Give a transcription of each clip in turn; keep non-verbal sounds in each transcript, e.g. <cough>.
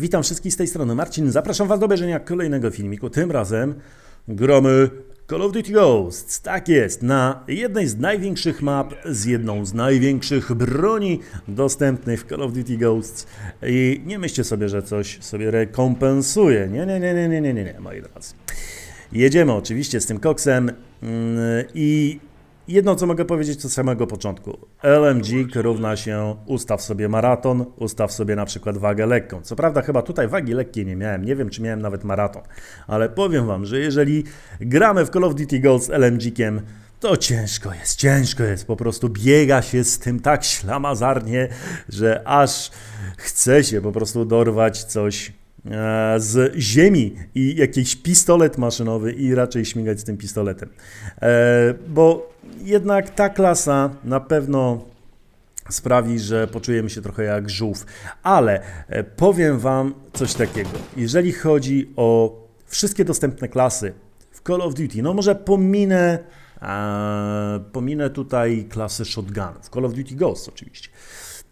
Witam wszystkich z tej strony Marcin. Zapraszam Was do obejrzenia kolejnego filmiku. Tym razem gramy Call of Duty Ghosts. Tak jest, na jednej z największych map, z jedną z największych broni dostępnych w Call of Duty Ghosts. I nie myślcie sobie, że coś sobie rekompensuje. Nie, nie, nie, nie, nie, nie, nie, nie moi drodzy. Jedziemy oczywiście z tym koksem mm, i jedno co mogę powiedzieć od samego początku. LMG równa się ustaw sobie maraton, ustaw sobie na przykład wagę lekką. Co prawda chyba tutaj wagi lekkiej nie miałem, nie wiem czy miałem nawet maraton, ale powiem wam, że jeżeli gramy w Call of Duty Gold z LMG-kiem, to ciężko jest, ciężko jest, po prostu biega się z tym tak ślamazarnie, że aż chce się po prostu dorwać coś e, z ziemi i jakiś pistolet maszynowy i raczej śmigać z tym pistoletem. E, Bo jednak ta klasa na pewno sprawi, że poczujemy się trochę jak żółw. Ale e, powiem Wam coś takiego. Jeżeli chodzi o wszystkie dostępne klasy w Call of Duty, no może pominę, pominę tutaj klasę shotgunów, Call of Duty Ghost oczywiście,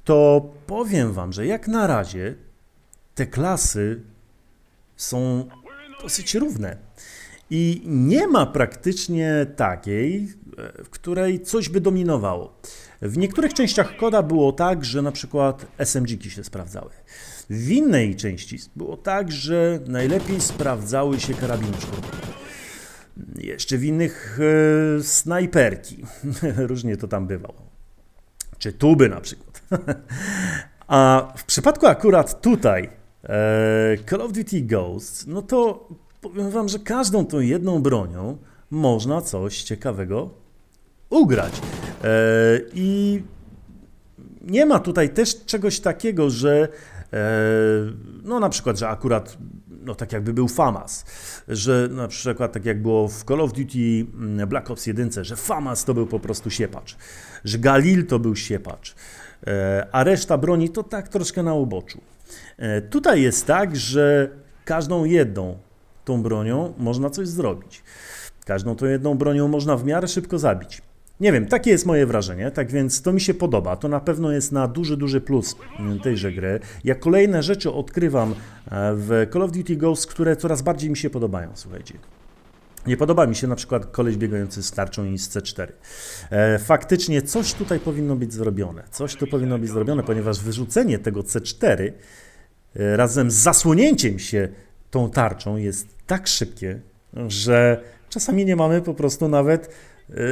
to powiem Wam, że jak na razie te klasy są dosyć równe. I nie ma praktycznie takiej, w której coś by dominowało. W niektórych częściach koda było tak, że na przykład SMG-ki się sprawdzały. W innej części było tak, że najlepiej sprawdzały się karabiny szturmowe. Jeszcze w innych e, snajperki. <laughs> Różnie to tam bywało. Czy tuby na przykład. <laughs> A w przypadku akurat tutaj e, Call of Duty Ghosts, no to powiem wam, że każdą tą jedną bronią można coś ciekawego ugrać. E, I nie ma tutaj też czegoś takiego, że e, no na przykład, że akurat no tak jakby był FAMAS, że na przykład tak jak było w Call of Duty mm, Black Ops 1, że FAMAS to był po prostu siepacz, że Galil to był siepacz, e, a reszta broni to tak troszkę na uboczu. Tutaj jest tak, że każdą jedną tą bronią można coś zrobić. Każdą tą jedną bronią można w miarę szybko zabić. Nie wiem, takie jest moje wrażenie, tak więc to mi się podoba. To na pewno jest na duży, duży plus tejże gry. Ja kolejne rzeczy odkrywam e, w Call of Duty Ghosts, które coraz bardziej mi się podobają, słuchajcie. Nie podoba mi się na przykład koleś biegający z tarczą i z C4. E, faktycznie coś tutaj powinno być zrobione. Coś tu powinno być zrobione, ponieważ wyrzucenie tego C4 e, razem z zasłonięciem się tą tarczą jest tak szybkie, że czasami nie mamy po prostu nawet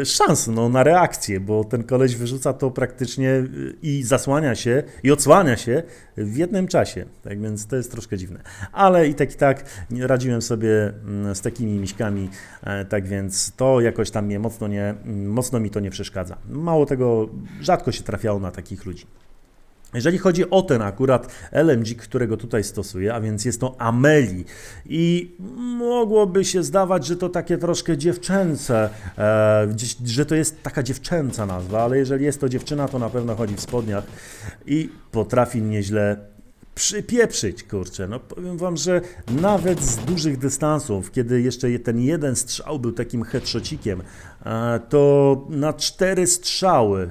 szans no, na reakcję, bo ten koleś wyrzuca to praktycznie e, i zasłania się, i odsłania się w jednym czasie. Tak więc to jest troszkę dziwne. Ale i tak i tak radziłem sobie mm, z takimi miśkami, e, tak więc to jakoś tam mnie mocno, nie, mm, mocno mi to nie przeszkadza. Mało tego, rzadko się trafiało na takich ludzi. Jeżeli chodzi o ten akurat LMG, którego tutaj stosuję, a więc jest to Ameli i mogłoby się zdawać, że to takie troszkę dziewczęce, e, że to jest taka dziewczęca nazwa, ale jeżeli jest to dziewczyna, to na pewno chodzi w spodniach i potrafi nieźle przypieprzyć, kurczę. No powiem wam, że nawet z dużych dystansów, kiedy jeszcze ten jeden strzał był takim headshotcikiem, e, to na cztery strzały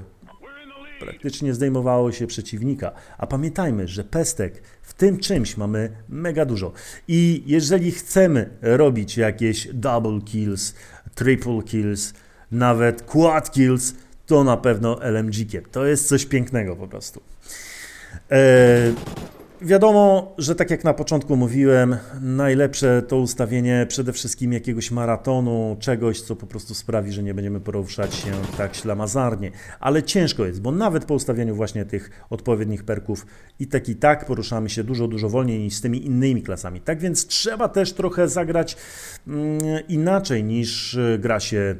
praktycznie zdejmowało się przeciwnika. A pamiętajmy, że pestek w tym czymś mamy mega dużo. I jeżeli chcemy robić jakieś double kills, triple kills, nawet quad kills, to na pewno LMG-kiem. To jest coś pięknego po prostu. E, Wiadomo, że tak jak na początku mówiłem, najlepsze to ustawienie przede wszystkim jakiegoś maratonu, czegoś, co po prostu sprawi, że nie będziemy poruszać się tak ślamazarnie. Ale ciężko jest, bo nawet po ustawieniu właśnie tych odpowiednich perków i tak i tak poruszamy się dużo, dużo wolniej niż z tymi innymi klasami. Tak więc trzeba też trochę zagrać mm, inaczej niż y, gra się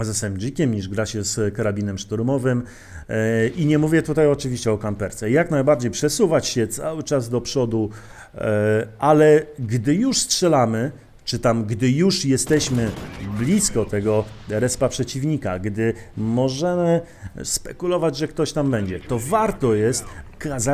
z SMG-kiem niż gra się z karabinem szturmowym. E, I nie mówię tutaj oczywiście o kamperce. Jak najbardziej przesuwać się cały czas do przodu, e, ale gdy już strzelamy, czy tam gdy już jesteśmy blisko tego respa przeciwnika, gdy możemy spekulować, że ktoś tam będzie, to warto jest,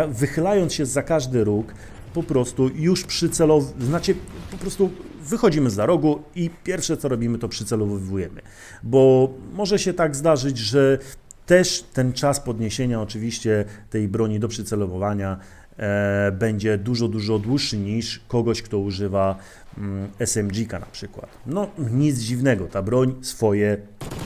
wychylając się za każdy róg, po prostu już przycelow... znaczy po prostu wychodzimy za rogu i pierwsze co robimy to przycelowujemy, bo może się tak zdarzyć, że też ten czas podniesienia oczywiście tej broni do przycelowywania e, będzie dużo, dużo dłuższy niż kogoś, kto używa mm, SMG-ka na przykład. No nic dziwnego, ta broń swoje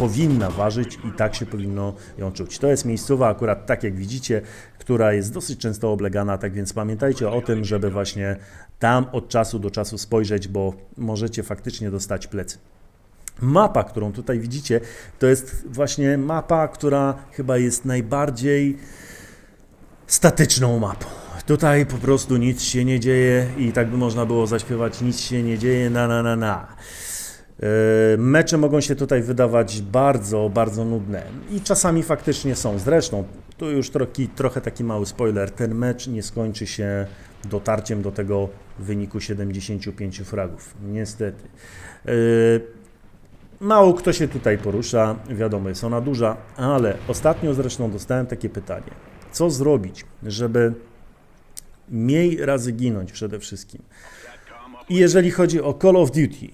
powinna ważyć i tak się powinno ją czuć. To jest miejscowa akurat tak jak widzicie, która jest dosyć często oblegana, tak więc pamiętajcie o tym, żeby właśnie tam od czasu do czasu spojrzeć, bo możecie faktycznie dostać plecy. Mapa, którą tutaj widzicie, to jest właśnie mapa, która chyba jest najbardziej statyczną mapą. Tutaj po prostu nic się nie dzieje i tak by można było zaśpiewać nic się nie dzieje, na na na na. Yy, Mecze mogą się tutaj wydawać bardzo, bardzo nudne i czasami faktycznie są. Zresztą, tu już troki, trochę taki mały spoiler, ten mecz nie skończy się dotarciem do tego wyniku 75 fragów. Niestety. Yy, Mało kto się tutaj porusza, wiadomo, jest ona duża, ale ostatnio zresztą dostałem takie pytanie. Co zrobić, żeby mniej razy ginąć przede wszystkim? I jeżeli chodzi o Call of Duty,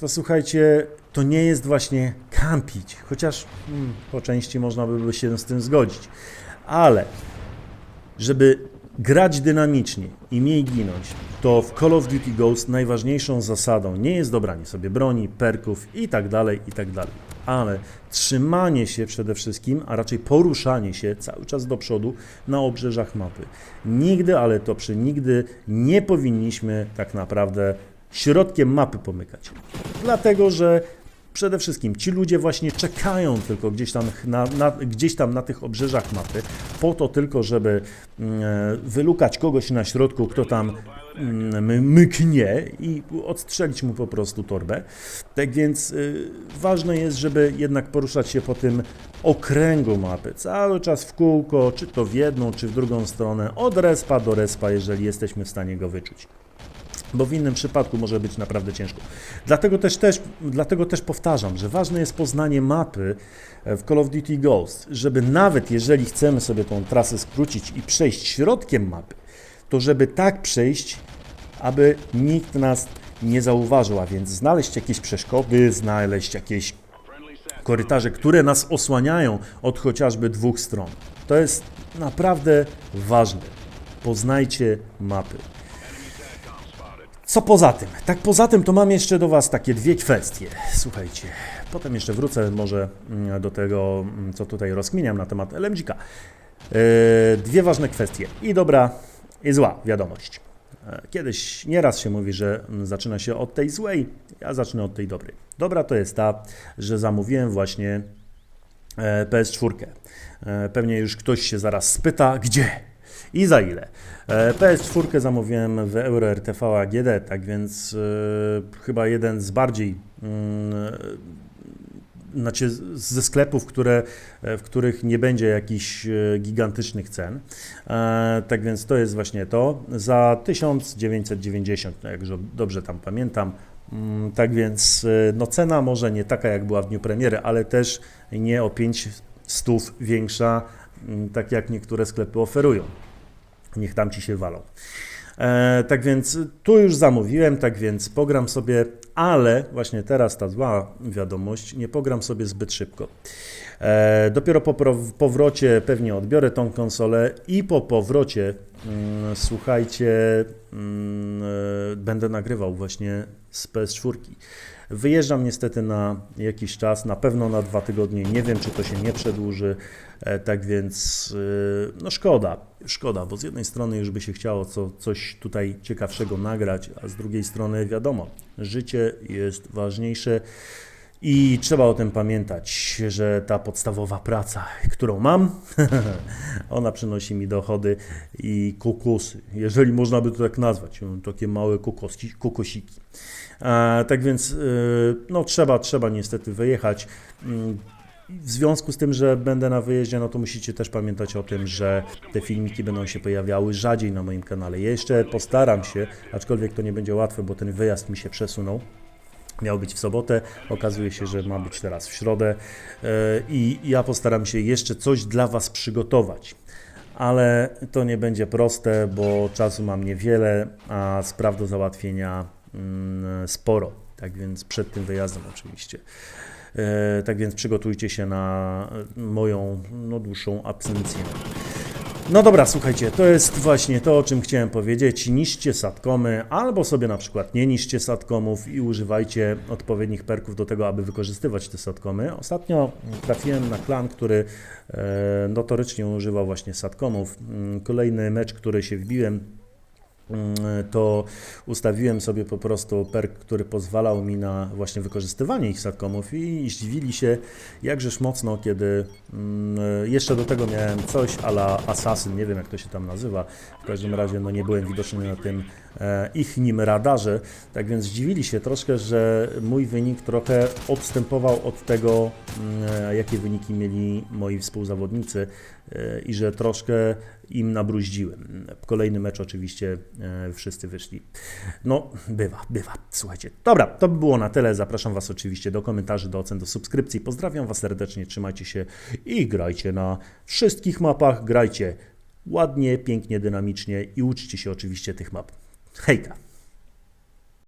to słuchajcie, to nie jest właśnie kampić, chociaż hmm, po części można by się z tym zgodzić, ale żeby grać dynamicznie i mniej ginąć, to w Call of Duty Ghost najważniejszą zasadą nie jest dobranie sobie broni, perków i tak dalej, i tak ale trzymanie się przede wszystkim, a raczej poruszanie się cały czas do przodu na obrzeżach mapy. Nigdy, ale to przy nigdy nie powinniśmy tak naprawdę środkiem mapy pomykać. Dlatego, że Przede wszystkim ci ludzie właśnie czekają tylko gdzieś tam na, na, gdzieś tam na tych obrzeżach mapy, po to tylko, żeby mm, e, wylukać kogoś na środku, kto tam mm, myknie i odstrzelić mu po prostu torbę. Tak więc y, ważne jest, żeby jednak poruszać się po tym okręgu mapy, cały czas w kółko, czy to w jedną, czy w drugą stronę, od respa do respa, jeżeli jesteśmy w stanie go wyczuć bo w innym przypadku może być naprawdę ciężko. Dlatego też, też, dlatego też powtarzam, że ważne jest poznanie mapy e, w Call of Duty Ghost, żeby nawet jeżeli chcemy sobie tą trasę skrócić i przejść środkiem mapy, to żeby tak przejść, aby nikt nas nie zauważył, a więc znaleźć jakieś przeszkody, znaleźć jakieś korytarze, które nas osłaniają od chociażby dwóch stron. To jest naprawdę ważne. Poznajcie mapy. Co poza tym? Tak poza tym to mam jeszcze do Was takie dwie kwestie. Słuchajcie, potem jeszcze wrócę może mm, do tego, mm, co tutaj rozkminiam na temat LMG-ka. Yy, Dwie ważne kwestie. I dobra, i zła wiadomość. E, Kiedyś nieraz się mówi, że mm, zaczyna się od tej złej, ja zacznę od tej dobrej. Dobra to jest ta, że zamówiłem właśnie e, PS4. E, Pewnie już ktoś się zaraz spyta, gdzie? I za ile? E, PS4 zamówiłem w Euro RTV AGD, tak więc e, chyba jeden z bardziej mm, znaczy ze sklepów, które, w których nie będzie jakichś gigantycznych cen. E, tak więc to jest właśnie to. Za 1990, no jak dobrze tam pamiętam. Mm, Tak więc no cena może nie taka jak była w dniu premiery, ale też nie o 5 stów większa, mm, tak jak niektóre sklepy oferują. Niech tam ci się walą. E, tak więc tu już zamówiłem, tak więc pogram sobie, ale właśnie teraz ta zła wiadomość, nie pogram sobie zbyt szybko. E, dopiero po powrocie pewnie odbiorę tą konsolę i po powrocie, mm, słuchajcie, mm, e, będę nagrywał właśnie z PS4. Wyjeżdżam niestety na jakiś czas, na pewno na dwa tygodnie. Nie wiem, czy to się nie przedłuży. Tak więc, no szkoda, szkoda, bo z jednej strony już by się chciało co, coś tutaj ciekawszego nagrać, a z drugiej strony wiadomo, życie jest ważniejsze. I trzeba o tym pamiętać, że ta podstawowa praca, którą mam, <laughs> ona przynosi mi dochody i kokosy, jeżeli można by to tak nazwać, takie małe kokoski, kokosiki. Tak więc y, no, trzeba, trzeba niestety wyjechać. W związku z tym, że będę na wyjeździe, no to musicie też pamiętać o tym, że te filmiki będą się pojawiały rzadziej na moim kanale. Ja jeszcze postaram się, aczkolwiek to nie będzie łatwe, bo ten wyjazd mi się przesunął. Miał być w sobotę, okazuje się, że ma być teraz w środę e, i ja postaram się jeszcze coś dla Was przygotować. Ale to nie będzie proste, bo czasu mam niewiele, a spraw do załatwienia mm, sporo. Tak więc przed tym wyjazdem oczywiście. E, Tak więc przygotujcie się na moją no, dłuższą absencję. No dobra, słuchajcie, to jest właśnie to, o czym chciałem powiedzieć. Niszcie satkomy, albo sobie na przykład nie niszcie satkomów i używajcie odpowiednich perków do tego, aby wykorzystywać te satkomy. Ostatnio trafiłem na klan, który e, notorycznie używał właśnie satkomów. Mm, Kolejny mecz, który się wbiłem, to ustawiłem sobie po prostu perk, który pozwalał mi na właśnie wykorzystywanie ich satkomów i zdziwili się jakżeż mocno, kiedy mm, jeszcze do tego miałem coś ala Assassin, nie wiem jak to się tam nazywa, w każdym razie no nie byłem widoczny na tym ich nim radarze, tak więc zdziwili się troszkę, że mój wynik trochę odstępował od tego, mm, jakie wyniki mieli moi współzawodnicy e, i że troszkę im nabruździłem. Kolejny mecz oczywiście e, wszyscy wyszli. No, bywa, bywa. Słuchajcie. Dobra, to by było na tyle. Zapraszam Was oczywiście do komentarzy, do ocen, do subskrypcji. Pozdrawiam Was serdecznie, trzymajcie się i grajcie na wszystkich mapach. Grajcie ładnie, pięknie, dynamicznie i uczcie się oczywiście tych map. Hejka!